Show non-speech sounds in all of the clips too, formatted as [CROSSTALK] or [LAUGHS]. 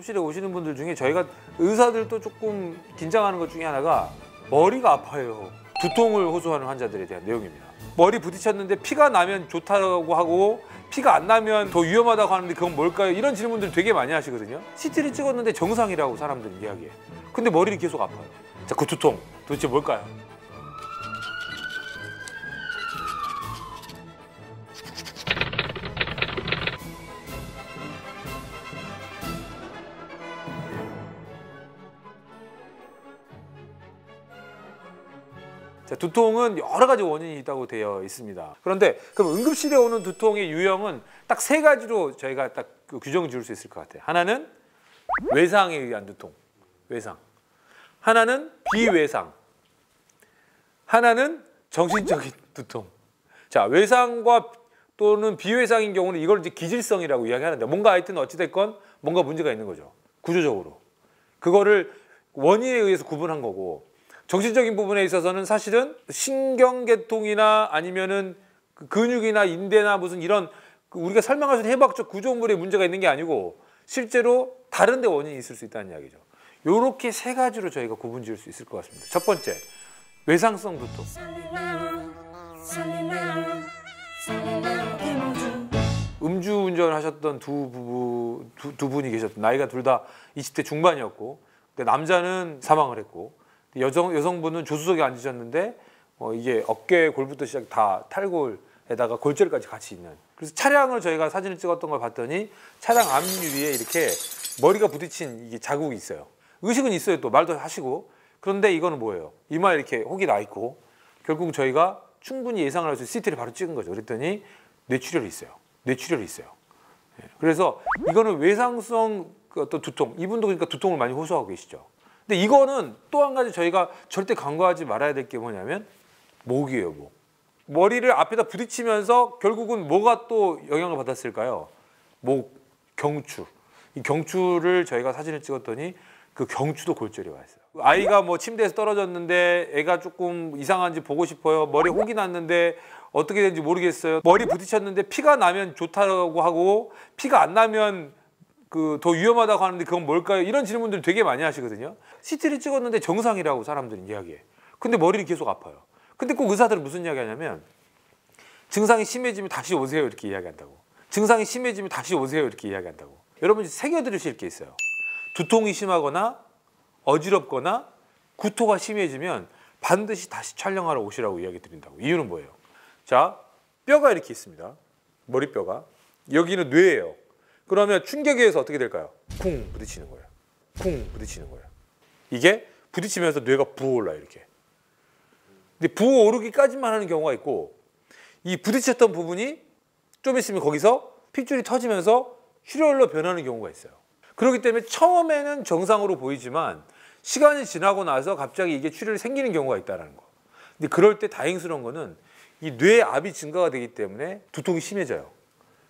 응급실에 오시는 분들 중에 저희가 의사들도 조금 긴장하는 것 중에 하나가 머리가 아파요. 두통을 호소하는 환자들에 대한 내용입니다. 머리 부딪혔는데 피가 나면 좋다고 하고 피가 안 나면 더 위험하다고 하는데 그건 뭘까요? 이런 질문들 되게 많이 하시거든요. CT를 찍었는데 정상이라고 사람들은 이야기해요. 근데 머리는 계속 아파요. 자, 그 두통 도대체 뭘까요? 자, 두통은 여러 가지 원인이 있다고 되어 있습니다. 그런데 그럼 응급실에 오는 두통의 유형은 딱 세 가지로 저희가 딱그 규정 지을 수 있을 것 같아요. 하나는 외상에 의한 두통, 외상. 하나는 비외상. 하나는 정신적인 [LAUGHS] 두통. 자, 외상과 또는 비외상인 경우는 이걸 이제 기질성이라고 이야기하는데 뭔가 하여튼 어찌됐건 뭔가 문제가 있는 거죠. 구조적으로. 그거를 원인에 의해서 구분한 거고 정신적인 부분에 있어서는 사실은 신경계통이나 아니면은 그 근육이나 인대나 무슨 이런 그 우리가 설명할 수 있는 해부학적 구조물에 문제가 있는 게 아니고 실제로 다른 데 원인이 있을 수 있다는 이야기죠. 요렇게 세 가지로 저희가 구분 지을 수 있을 것 같습니다. 첫 번째, 외상성 두통. 음주 운전 하셨던 두 부부 두, 두 분이 계셨던 나이가 둘 다 20대 중반이었고 근데 남자는 사망을 했고 여성 여성분은 조수석에 앉으셨는데 어, 이게 어깨 골부터 시작 다 탈골에다가 골절까지 같이 있는 그래서 차량을 저희가 사진을 찍었던 걸 봤더니 차량 앞유리에 이렇게 머리가 부딪힌 이게 자국이 있어요. 의식은 있어요 또 말도 하시고 그런데 이거는 뭐예요? 이마에 이렇게 혹이 나 있고 결국 저희가 충분히 예상을 할 수 있는 CT를 바로 찍은 거죠. 그랬더니 뇌출혈이 있어요. 뇌출혈이 있어요. 예, 그래서 이거는 외상성 그 어떤 두통, 이분도 그러니까 두통을 많이 호소하고 계시죠. 근데 이거는 또 한 가지 저희가 절대 간과하지 말아야 될 게 뭐냐면 목이에요, 목. 머리를 앞에다 부딪히면서 결국은 뭐가 또 영향을 받았을까요? 목, 경추. 이 경추를 저희가 사진을 찍었더니 그 경추도 골절이 와 있어요. 아이가 뭐 침대에서 떨어졌는데 애가 조금 이상한지 보고 싶어요. 머리 혹이 났는데 어떻게 되는지 모르겠어요. 머리 부딪혔는데 피가 나면 좋다고 하고 피가 안 나면 그 더 위험하다고 하는데 그건 뭘까요? 이런 질문들 되게 많이 하시거든요. CT를 찍었는데 정상이라고 사람들은 이야기해. 근데 머리는 계속 아파요. 근데 꼭 의사들은 무슨 이야기 하냐면 증상이 심해지면 다시 오세요 이렇게 이야기한다고. 증상이 심해지면 다시 오세요 이렇게 이야기한다고. 여러분 새겨 들으실 게 있어요. 두통이 심하거나 어지럽거나 구토가 심해지면 반드시 다시 촬영하러 오시라고 이야기 드린다고. 이유는 뭐예요? 자, 뼈가 이렇게 있습니다. 머리뼈가. 여기는 뇌예요. 그러면 충격에 의해서 어떻게 될까요? 쿵 부딪히는 거예요. 쿵 부딪히는 거예요. 이게 부딪히면서 뇌가 부어올라 이렇게. 근데 부어오르기까지만 하는 경우가 있고 이 부딪혔던 부분이 좀 있으면 거기서 핏줄이 터지면서 출혈로 변하는 경우가 있어요. 그렇기 때문에 처음에는 정상으로 보이지만 시간이 지나고 나서 갑자기 이게 출혈이 생기는 경우가 있다는 거. 근데 그럴 때 다행스러운 거는 이 뇌압이 증가가 되기 때문에 두통이 심해져요.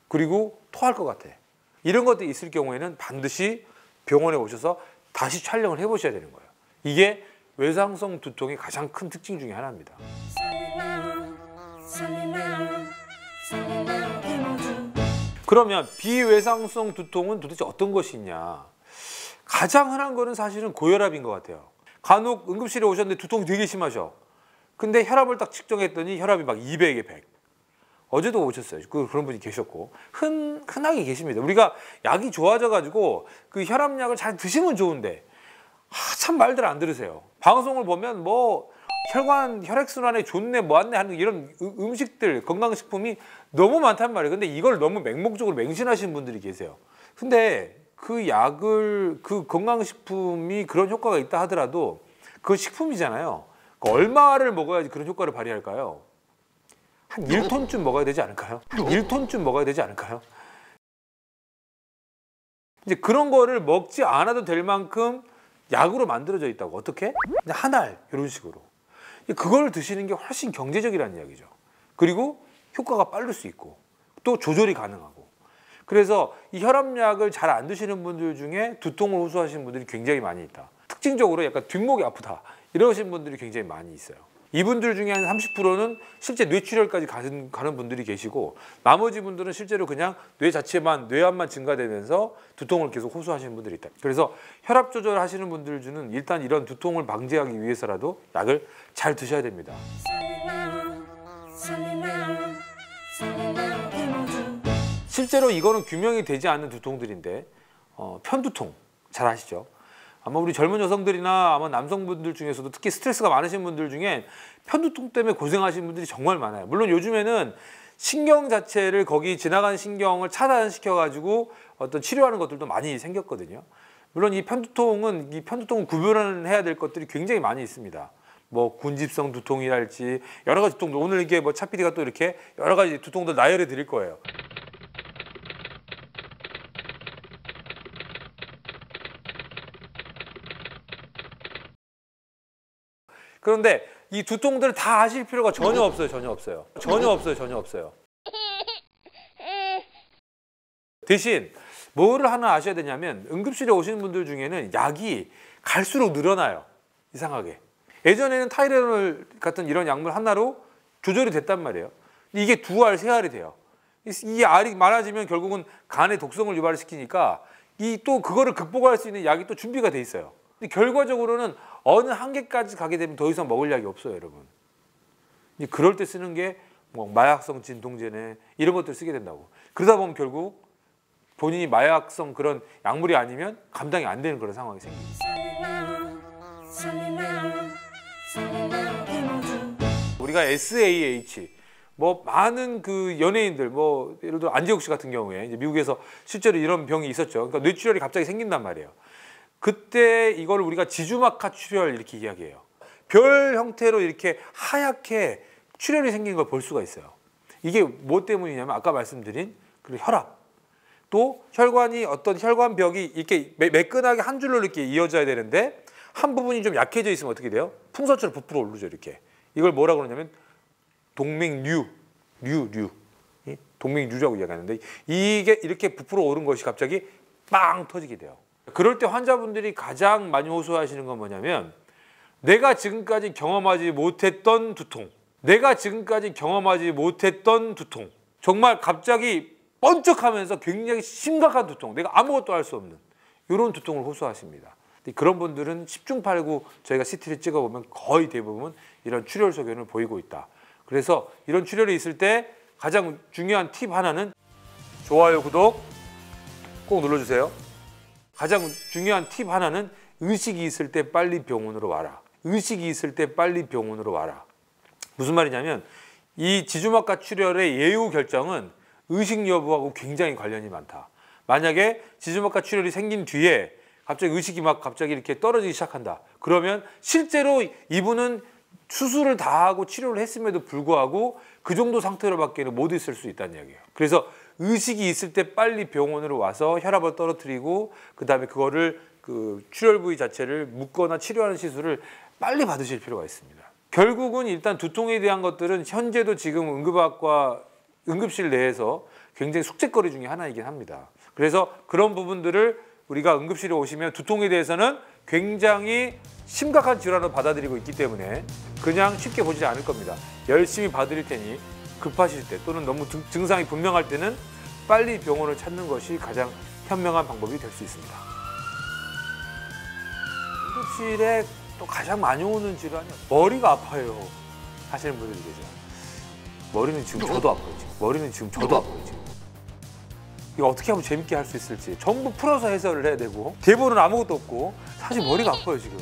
그리고 토할 것 같아. 이런 것들이 있을 경우에는 반드시 병원에 오셔서 다시 촬영을 해보셔야 되는 거예요. 이게 외상성 두통의 가장 큰 특징 중에 하나입니다. 그러면 비외상성 두통은 도대체 어떤 것이냐? 가장 흔한 거는 사실은 고혈압인 것 같아요. 간혹 응급실에 오셨는데 두통이 되게 심하셔. 근데 혈압을 딱 측정했더니 혈압이 막 200에 100. 어제도 오셨어요. 그 그런 분이 계셨고 흔 흔하게 계십니다. 우리가 약이 좋아져 가지고 그 혈압약을 잘 드시면 좋은데 아, 참 말들 안 들으세요. 방송을 보면 뭐 혈관 혈액순환에 좋네 뭐안네 하는 이런 음식들 건강식품이 너무 많단 말이에요. 근데 이걸 너무 맹목적으로 맹신하시는 분들이 계세요. 근데 그 약을 그 건강식품이 그런 효과가 있다 하더라도 그 식품이잖아요. 그 얼마를 먹어야지 그런 효과를 발휘할까요? 한 1톤쯤 먹어야 되지 않을까요? 한 1톤쯤 먹어야 되지 않을까요? 이제 그런 거를 먹지 않아도 될 만큼 약으로 만들어져 있다고 어떻게? 한 알 이런 식으로 그걸 드시는 게 훨씬 경제적이라는 이야기죠. 그리고 효과가 빠를 수 있고 또 조절이 가능하고 그래서 이 혈압약을 잘 안 드시는 분들 중에 두통을 호소하시는 분들이 굉장히 많이 있다. 특징적으로 약간 뒷목이 아프다 이러신 분들이 굉장히 많이 있어요. 이분들 중에 한 30%는 실제 뇌출혈까지 가는, 가는 분들이 계시고 나머지 분들은 실제로 그냥 뇌 자체만 뇌암만 증가되면서 두통을 계속 호소하시는 분들이 있다. 그래서 혈압 조절하시는 분들 중은 일단 이런 두통을 방지하기 위해서라도 약을 잘 드셔야 됩니다. 실제로 이거는 규명이 되지 않는 두통들인데 어, 편두통 잘 아시죠? 아마 우리 젊은 여성들이나 아마 남성분들 중에서도 특히 스트레스가 많으신 분들 중에 편두통 때문에 고생하시는 분들이 정말 많아요. 물론 요즘에는 신경 자체를 거기 지나가는 신경을 차단시켜 가지고 어떤 치료하는 것들도 많이 생겼거든요. 물론 이 편두통은 이 편두통은 구별을 해야 될 것들이 굉장히 많이 있습니다. 뭐 군집성 두통이랄지 여러 가지 두통들 오늘 이게 뭐 차피디가 또 이렇게 여러 가지 두통들 나열해 드릴 거예요. 그런데 이 두통들을 다 아실 필요가 전혀 없어요. 전혀 없어요. 전혀 없어요. 전혀 없어요. 대신 뭐를 하나 아셔야 되냐면 응급실에 오시는 분들 중에는 약이 갈수록 늘어나요. 이상하게. 예전에는 타이레놀 같은 이런 약물 하나로 조절이 됐단 말이에요. 이게 두 알, 세 알이 돼요. 이 알이 많아지면 결국은 간의 독성을 유발을 시키니까 이 또 그거를 극복할 수 있는 약이 또 준비가 돼 있어요. 근데 결과적으로는 어느 한계까지 가게 되면 더 이상 먹을 약이 없어요, 여러분. 그럴 때 쓰는 게 뭐 마약성 진통제네 이런 것들 쓰게 된다고. 그러다 보면 결국 본인이 마약성 그런 약물이 아니면 감당이 안 되는 그런 상황이 생깁니다. 우리가 SAH 뭐 많은 그 연예인들 뭐 예를 들어 안재욱 씨 같은 경우에 이제 미국에서 실제로 이런 병이 있었죠. 그러니까 뇌출혈이 갑자기 생긴단 말이에요. 그때 이걸 우리가 지주막하 출혈 이렇게 이야기해요. 별 형태로 이렇게 하얗게 출혈이 생긴 걸 볼 수가 있어요. 이게 뭐 때문이냐면 아까 말씀드린 그 혈압 또 혈관이 어떤 혈관벽이 이렇게 매끈하게 한 줄로 이렇게 이어져야 되는데 한 부분이 좀 약해져 있으면 어떻게 돼요? 풍선처럼 부풀어 오르죠 이렇게. 이걸 뭐라 그러냐면 동맥류, 류, 류. 동맥류라고 이야기하는데 이게 이렇게 부풀어 오른 것이 갑자기 빵 터지게 돼요. 그럴 때 환자분들이 가장 많이 호소하시는 건 뭐냐면 내가 지금까지 경험하지 못했던 두통, 내가 지금까지 경험하지 못했던 두통, 정말 갑자기 번쩍하면서 굉장히 심각한 두통, 내가 아무것도 할 수 없는 이런 두통을 호소하십니다. 그런 분들은 10중 8구 저희가 CT를 찍어보면 거의 대부분 이런 출혈 소견을 보이고 있다. 그래서 이런 출혈이 있을 때 가장 중요한 팁 하나는 좋아요, 구독 꼭 눌러주세요. 가장 중요한 팁 하나는 의식이 있을 때 빨리 병원으로 와라. 의식이 있을 때 빨리 병원으로 와라. 무슨 말이냐면 이 지주막과 출혈의 예후 결정은 의식 여부하고 굉장히 관련이 많다. 만약에 지주막과 출혈이 생긴 뒤에 갑자기 의식이 막 갑자기 이렇게 떨어지기 시작한다. 그러면 실제로 이분은 수술을 다 하고 치료를 했음에도 불구하고 그 정도 상태로밖에는 못 있을 수 있다는 이야기예요. 그래서 의식이 있을 때 빨리 병원으로 와서 혈압을 떨어뜨리고 그다음에 그거를 그 출혈 부위 자체를 묶거나 치료하는 시술을 빨리 받으실 필요가 있습니다. 결국은 일단 두통에 대한 것들은 현재도 지금 응급학과 응급실 내에서 굉장히 숙제거리 중에 하나이긴 합니다. 그래서 그런 부분들을 우리가 응급실에 오시면 두통에 대해서는 굉장히 심각한 질환으로 받아들이고 있기 때문에 그냥 쉽게 보지 않을 겁니다. 열심히 봐드릴 테니 급하실 때 또는 너무 증상이 분명할 때는 빨리 병원을 찾는 것이 가장 현명한 방법이 될 수 있습니다. 응급실에 또 가장 많이 오는 질환이 머리가 아파요 하시는 분들이 계세요. 머리는 지금 저도 아파요. 지금. 머리는 지금 저도 아파요. 지금. 이거 어떻게 하면 재밌게 할 수 있을지 전부 풀어서 해설을 해야 되고 대본은 아무것도 없고 사실 머리가 아파요 지금.